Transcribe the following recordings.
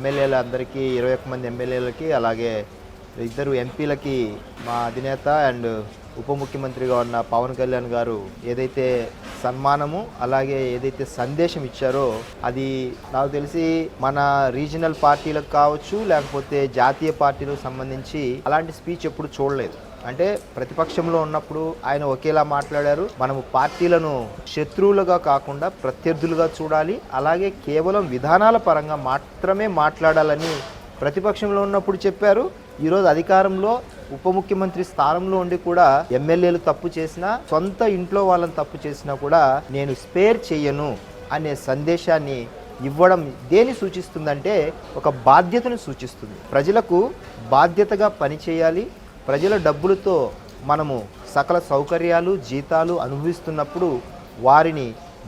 ఎమ్మెల్యేల అందరికీ ఇరవై ఒక్క మంది ఎమ్మెల్యేలకి అలాగే ఇద్దరు ఎంపీలకి మా అధినేత అండ్ ఉప ముఖ్యమంత్రిగా ఉన్న పవన్ కళ్యాణ్ గారు ఏదైతే సన్మానము అలాగే ఏదైతే సందేశం ఇచ్చారో అది నాకు తెలిసి మన రీజనల్ పార్టీలకు కావచ్చు లేకపోతే జాతీయ పార్టీలకు సంబంధించి అలాంటి స్పీచ్ ఎప్పుడు చూడలేదు. అంటే ప్రతిపక్షంలో ఉన్నప్పుడు ఆయన ఒకేలా మాట్లాడారు. మనము పార్టీలను శత్రువులుగా కాకుండా ప్రత్యర్థులుగా చూడాలి. అలాగే కేవలం విధానాల పరంగా మాత్రమే మాట్లాడాలని ప్రతిపక్షంలో ఉన్నప్పుడు చెప్పారు. ఈరోజు అధికారంలో ఉప ముఖ్యమంత్రి స్థానంలో ఉండి కూడా ఎమ్మెల్యేలు తప్పు చేసినా సొంత ఇంట్లో వాళ్ళని తప్పు చేసినా కూడా నేను స్పేర్ చేయను అనే సందేశాన్ని ఇవ్వడం దేని సూచిస్తుందంటే ఒక బాధ్యతను సూచిస్తుంది. ప్రజలకు బాధ్యతగా పనిచేయాలి. ప్రజల డబ్బులతో మనము సకల సౌకర్యాలు జీతాలు అనుభవిస్తున్నప్పుడు వారిని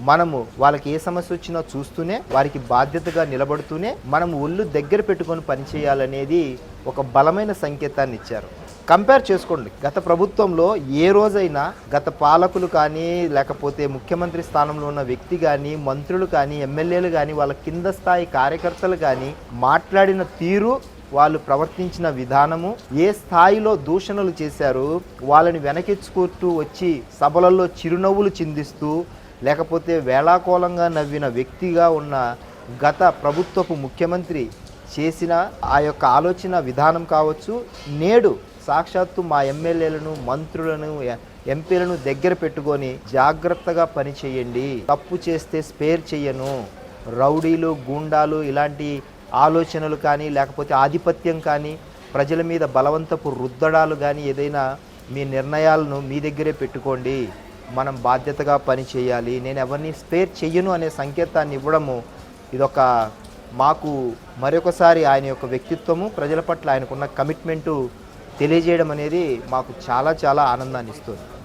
మనము వాళ్ళకి ఏ సమస్య వచ్చినా చూస్తూనే వారికి బాధ్యతగా నిలబడుతూనే మనం ఒళ్ళు దగ్గర పెట్టుకొని పనిచేయాలనేది ఒక బలమైన సంకేతాన్ని ఇచ్చారు. కంపేర్ చేసుకోండి. గత ప్రభుత్వంలో ఏ రోజైనా గత పాలకులు కానీ లేకపోతే ముఖ్యమంత్రి స్థానంలో ఉన్న వ్యక్తి కానీ మంత్రులు కానీ ఎమ్మెల్యేలు కానీ వాళ్ళ కింద స్థాయి కార్యకర్తలు కానీ మాట్లాడిన తీరు వాళ్ళు ప్రవర్తించిన విధానము ఏ స్థాయిలో దూషణలు చేశారు వాళ్ళని వెనకెచ్చుకుంటూ వచ్చి సభలలో చిరునవ్వులు చిందిస్తూ లేకపోతే వేళాకోళంగా నవ్విన వ్యక్తిగా ఉన్న గత ప్రభుత్వపు ముఖ్యమంత్రి చేసిన ఆ యొక్క ఆలోచన విధానం కావచ్చు నేడు సాక్షాత్తు మా ఎమ్మెల్యేలను మంత్రులను ఎంపీలను దగ్గర పెట్టుకొని జాగ్రత్తగా పనిచేయండి. తప్పు చేస్తే స్పేర్ చెయ్యను రౌడీలు గూండాలు ఇలాంటి ఆలోచనలు కానీ లేకపోతే ఆధిపత్యం కానీ ప్రజల మీద బలవంతపు రుద్దడాలు కానీ ఏదైనా మీ నిర్ణయాలను మీ దగ్గరే పెట్టుకోండి. మనం బాధ్యతగా పని చేయాలి. నేను ఎవరిని స్పేర్ చెయ్యను అనే సంకేతాన్ని ఇవ్వడము ఇదొక మాకు మరొకసారి ఆయన యొక్క వ్యక్తిత్వము ప్రజల పట్ల ఆయనకున్న కమిట్మెంటు తెలియజేయడం అనేది మాకు చాలా చాలా ఆనందాన్ని ఇస్తుంది